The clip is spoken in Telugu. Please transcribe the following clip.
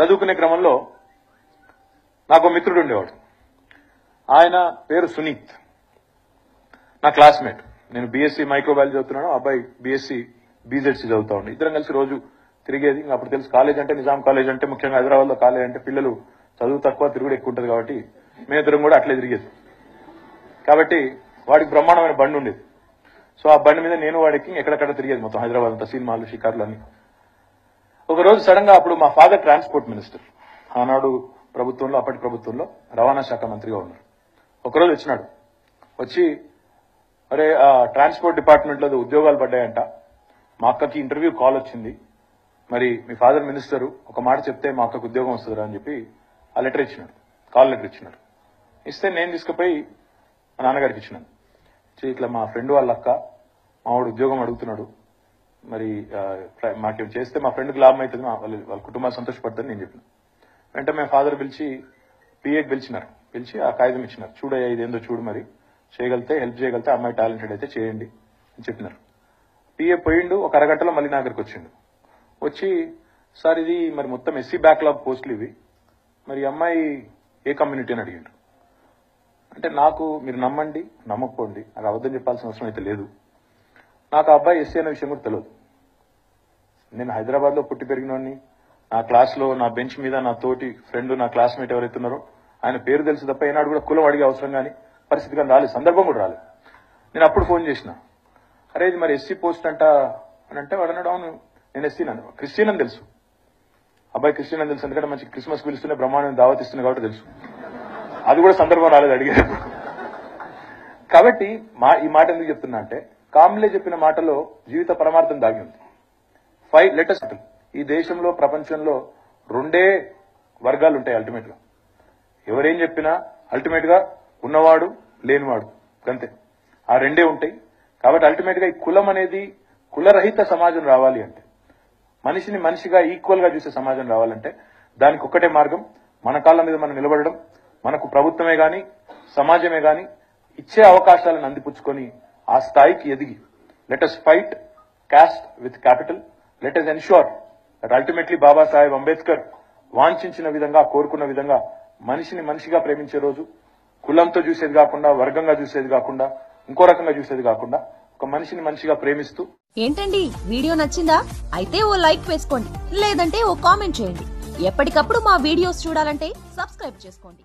చదువుకునే క్రమంలో నాకు ఒక మిత్రుడు ఉండేవాడు. ఆయన పేరు సునీత్. నా క్లాస్మేట్. నేను బీఎస్సీ మైక్రోబయాలజీ చదువుతున్నాను ఆ అబ్బాయి బీఎస్సీ బీజెడ్సీ చదువుతా ఉండే. ఇద్దరం కలిసి రోజు తిరిగేది. ఇంకా అప్పుడు తెలుసు కాలేజ్ అంటే నిజాం కాలేజ్ అంటే ముఖ్యంగా హైదరాబాద్లో కాలేజ్ అంటే పిల్లలు చదువు తక్కువ తిరుగుడు ఎక్కువ ఉంటుంది కాబట్టి మేమిద్దరం కూడా అట్లే తిరిగేది. కాబట్టి వాడికి బ్రహ్మాండమైన బండి ఉండేది. సో ఆ బండి మీద నేను వాడికి ఎక్కడెక్కడ తిరిగేది మొత్తం హైదరాబాద్ అంతా సినిమాలు షికార్లు అన్ని. ఒకరోజు సడన్గా అప్పుడు మా ఫాదర్ ట్రాన్స్పోర్ట్ మినిస్టర్ ఆనాడు ప్రభుత్వంలో అప్పటి ప్రభుత్వంలో రవాణా శాఖ మంత్రిగా ఉన్నారు. ఒకరోజు వచ్చినాడు. వచ్చి అరే ఆ ట్రాన్స్పోర్ట్ డిపార్ట్మెంట్లో ఉద్యోగాలు పడ్డాయంట. మా అక్కకి ఇంటర్వ్యూ కాల్ వచ్చింది. మరి మీ ఫాదర్ మినిస్టర్ ఒక మాట చెప్తే మా అక్కకు ఉద్యోగం వస్తుందిరా అని చెప్పి ఆ లెటర్ ఇచ్చినాడు. కాల్ లెటర్ ఇచ్చినాడు. ఇస్తే నేను తీసుకుపోయి మా నాన్నగారికి ఇచ్చినాను. ఇట్లా మా ఫ్రెండ్ వాళ్ళ అక్క మావాడు ఉద్యోగం అడుగుతున్నాడు. మరి మాకేం చేస్తే మా ఫ్రెండ్కి లాభం అవుతుంది వాళ్ళు వాళ్ళ వాళ్ళ కుటుంబాలు సంతోషపడుతుంది నేను చెప్పిన. వెంటనే మేము ఫాదర్ పిలిచి పిఏకి పిలిచినారు. పిలిచి ఆ కాగితం ఇచ్చినారు. చూడయ్యా ఇదేందో చూడు మరి. చేయగలితే హెల్ప్ చేయగలితే అమ్మాయి టాలెంటెడ్ అయితే చేయండి అని చెప్పినారు. పిఏ పోయిండు ఒక అరగంటలో మళ్ళీ నా దగ్గరికి వచ్చిండు. వచ్చి సార్ ఇది మరి మొత్తం ఎస్సీ బ్యాక్లాగ్ పోస్టులు ఇవి. మరి అమ్మాయి ఏ కమ్యూనిటీ అని అడిగిండు. అంటే నాకు మీరు నమ్మండి నమ్మకపోండి నాకు అబద్ధం చెప్పాల్సిన అవసరం అయితే లేదు. నాకు ఆ అబ్బాయి ఎస్సీ అనే విషయం కూడా తెలియదు నేను హైదరాబాద్లో పుట్టి పెరిగినోడిని నా క్లాస్లో నా బెంచ్ మీద నా తోటి ఫ్రెండ్ నా క్లాస్మేట్ ఎవరైతే ఉన్నారో ఆయన పేరు తెలుసు తప్ప ఏనాడు కూడా కులం అడిగే అవసరం కానీ పరిస్థితి కానీ రాలేదు. సందర్భం కూడా రాలేదు. నేను అప్పుడు ఫోన్ చేసిన. అరే ఇది మరి ఎస్సీ పోస్ట్ అంట? అని అంటే వాడు అన్నాడు అవును నేను ఎస్సీ నన్ను. క్రిస్టియన్ అని తెలుసు. అబ్బాయి క్రిస్టియన్ అని తెలుసు ఎందుకంటే మంచి క్రిస్మస్ పిలుస్తూనే బ్రహ్మాండం దావత్ కాబట్టి తెలుసు. అది కూడా సందర్భం రాలేదు అడిగారు. కాబట్టి మా ఈ మాట ఎందుకు చెప్తున్నా అంటే కామ్లే చెప్పిన మాటలో జీవిత పరమార్థం దాగి ఉంది. ఫైవ్ లెటెస్ట్ ఈ దేశంలో ప్రపంచంలో రెండే వర్గాలు ఉంటాయి అల్టిమేట్గా ఎవరేం చెప్పినా అల్టిమేట్గా ఉన్నవాడు లేనివాడు అంతే. ఆ రెండే ఉంటాయి. కాబట్టి అల్టిమేట్గా ఈ కులం అనేది కులరహిత సమాజం రావాలి అంటే మనిషిని మనిషిగా ఈక్వల్గా చూసే సమాజం రావాలంటే దానికి ఒక్కటే మార్గం మన కాళ్ళ మీద మనం నిలబడడం మనకు ప్రభుత్వమే గాని సమాజమే గాని ఇచ్చే అవకాశాలను అందిపుచ్చుకొని ఆ స్థాయికి ఎదిగి. Let us fight caste with capital let us ensure that ultimately Babasaheb Ambedkar వాంఛించిన విధంగా కోరుకున్న విధంగా మనిషిని మనిషిగా ప్రేమించే రోజు కులంతో చూసేది కాకుండా వర్గంగా చూసేది కాకుండా ఇంకో రకంగా చూసేది కాకుండా ఒక మనిషిని మనిషిగా ప్రేమిస్తూ. ఏంటండి? వీడియో నచ్చిందా? అయితే ఓ లైక్ వేసుకోండి. లేదంటే ఓ కామెంట్ చేయండి. ఎప్పటికప్పుడు మా వీడియోస్ చూడాలంటే సబ్స్క్రైబ్ చేసుకోండి.